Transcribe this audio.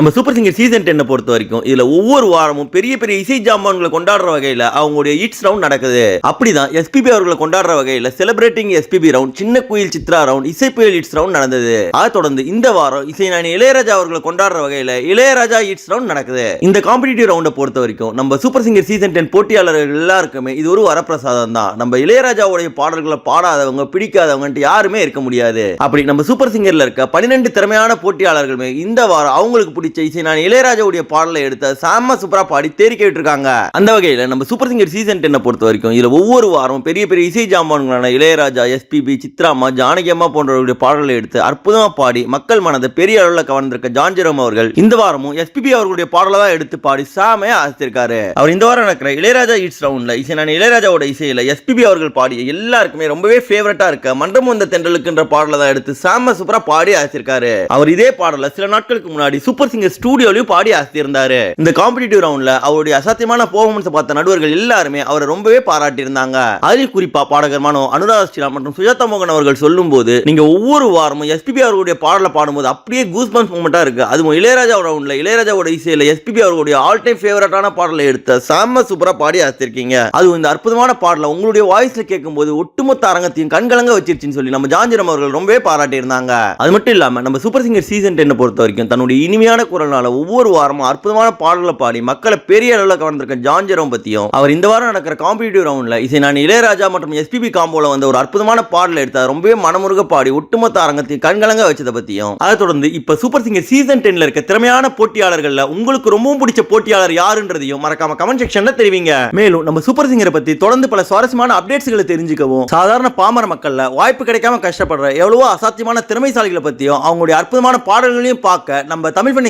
நம்ம super singer season டென்னை பொறுத்த வரைக்கும் இதில் ஒவ்வொரு வாரமும் பெரிய பெரிய இசை ஜாமான்களை கொண்டாடுற வகையில் அவங்களுடைய இட்ஸ் ரவுண்ட் நடக்குது. அப்படிதான் எஸ்பிபி அவர்களை கொண்டாடுற வகையில் செலிப்ரேட்டிங் எஸ்பிபி ரவுண்ட் சின்ன குயில் சித்ரா ரவுண்ட் இசை புயல் இட்ஸ் ரவுண்ட் நடந்தது. அதை தொடர்ந்து இந்த வாரம் இசைஞானி இளையராஜா அவர்களை கொண்டாடுற வகையில் இளையராஜா இட்ஸ் ரவுண்ட் நடக்குது. இந்த காம்படிட்டிவ் ரவுண்டை பொறுத்த வரைக்கும் நம்ம சூப்பர் சிங்கர் சீசன் டென் போட்டியாளர்கள் எல்லாருக்குமே இது ஒரு வரப்பிரசாதம் தான். நம்ம இளையராஜாவுடைய பாடல்களை பாடாதவங்க பிடிக்காதவங்கன்ட்டு யாருமே இருக்க முடியாது. அப்படி நம்ம சூப்பர் சிங்கர்ல இருக்க பன்னிரெண்டு திறமையான போட்டியாளர்களுமே இந்த வாரம் அவங்களுக்கு பிடிச்ச பிடிச்ச இசை நான் இளையராஜாவுடைய பாடலை எடுத்த சாம சூப்பராக பாடி தேறிக்க விட்டுருக்காங்க அந்த வகையில் நம்ம சூப்பர் சிங்கர் சீசன் டென்னை பொறுத்த வரைக்கும் இதில் ஒவ்வொரு வாரமும் பெரிய பெரிய இசை ஜாமான்களான இளையராஜா எஸ்பிபி சித்ராமா ஜானகி அம்மா போன்றவர்களுடைய பாடல்களை எடுத்து அற்புதமாக பாடி மக்கள் மனதை பெரிய அளவில் கவர்ந்திருக்க ஜான் ஜெரோம் அவர்கள் இந்த வாரமும் எஸ்பிபி அவர்களுடைய பாடலை தான் எடுத்து பாடி சாமையா ஆசித்திருக்காரு. அவர் இந்த வாரம் நடக்கிற இளையராஜா இட்ஸ் ரவுண்டில் இசை நான் இளையராஜாவோட இசையில் எஸ்பிபி அவர்கள் பாடிய எல்லாருக்குமே ரொம்பவே ஃபேவரட்டாக இருக்க மன்றம் வந்த தென்றலுக்குன்ற பாடலை தான் எடுத்து சாம சூப்பராக பாடி ஆசிருக்காரு அவர் இதே பாடலை சில நாட்களுக்கு முன்னாடி சூப்பர் சிங்கர் ஸ்டூடியோலயும் பாடி ஆசியிருந்தாரு இந்த காம்படிட்டிவ் ரவுண்ட்ல அவருடைய அசாத்தியமான பெர்ஃபார்மன்ஸ் பார்த்த நடுவர்கள் எல்லாருமே அவரை ரொம்பவே பாராட்டி இருந்தாங்க அதில் குறிப்பா பாடகர் மனோ அனுராதா ஸ்ரீராம் மற்றும் சுஜாதா மோகன் அவர்கள் சொல்லும் போது நீங்க ஒவ்வொரு வாரமும் எஸ்பிபி அவர்களுடைய பாடலை பாடும்போது அப்படியே கூஸ் பம்ஸ் மூமெண்டா இருக்கு. அதுவும் இளையராஜா ரவுண்ட்ல இளையராஜாவோட இசையில எஸ்பிபி அவர்களுடைய ஆல் டைம் ஃபேவரட்டான பாடலை எடுத்த செம்ம சூப்பரா பாடி ஆசிருக்கீங்க அதுவும் இந்த அற்புதமான பாடலை உங்களுடைய வாய்ஸ்ல கேட்கும்போது ஒட்டுமொத்த அரங்கத்தையும் கண்கலங்க வச்சிருச்சுன்னு சொல்லி நம்ம ஜாஞ்சிரம் அவர்கள் ரொம்பவே பாராட்டி இருந்தாங்க அது மட்டும் இல்லாம நம்ம சூப்பர் சிங்கர் சீசன் டென்னை பொறுத்த வரைக்கும் தன்னுடைய இனிமையான குரல்னால ஒவ்வொரு வாரமும் அற்புதமான பாடல்களை பாடி மக்களை பெரிய அளவில் கவர்ந்திருக்க ஜான்ஜரம் பத்தியும் அவர் இந்த வாரம் நடக்கிற காம்படிட்டிவ் ரவுண்ட்ல இசை நான் இளையராஜா மற்றும் எஸ்பிபி காம்போல வந்த ஒரு அற்புதமான பாடலை எடுத்து ரொம்பவே மனமுருக பாடி ஒட்டுமொத்த அரங்கத்தையும் கண்கலங்க வச்சதை பத்தியும் அதை தொடர்ந்து இப்ப சூப்பர் சிங்கர் சீசன் டென்ல இருக்க திறமையான போட்டியாளர்கள்ல உங்களுக்கு ரொம்பவும் பிடிச்ச போட்டியாளர் யாருன்றதையும் மறக்காம கமெண்ட் செக்ஷன்ல தெரிவிங்க. மேலும் நம்ம சூப்பர் சிங்கரை பத்தி தொடர்ந்து பல சுவாரஸ்யமான அப்டேட்ஸ்களை தெரிஞ்சுக்கவும் சாதாரண பாமர மக்கள்ல வாய்ப்பு கிடைக்காம கஷ்டப்படுற எவ்வளவோ அசாத்தியமான திறமைசாலிகளை பத்தியும் அவங்களுடைய அற்புதமான பாடல்களையும் பார்க்க நம்ம தமிழ் பண்ணி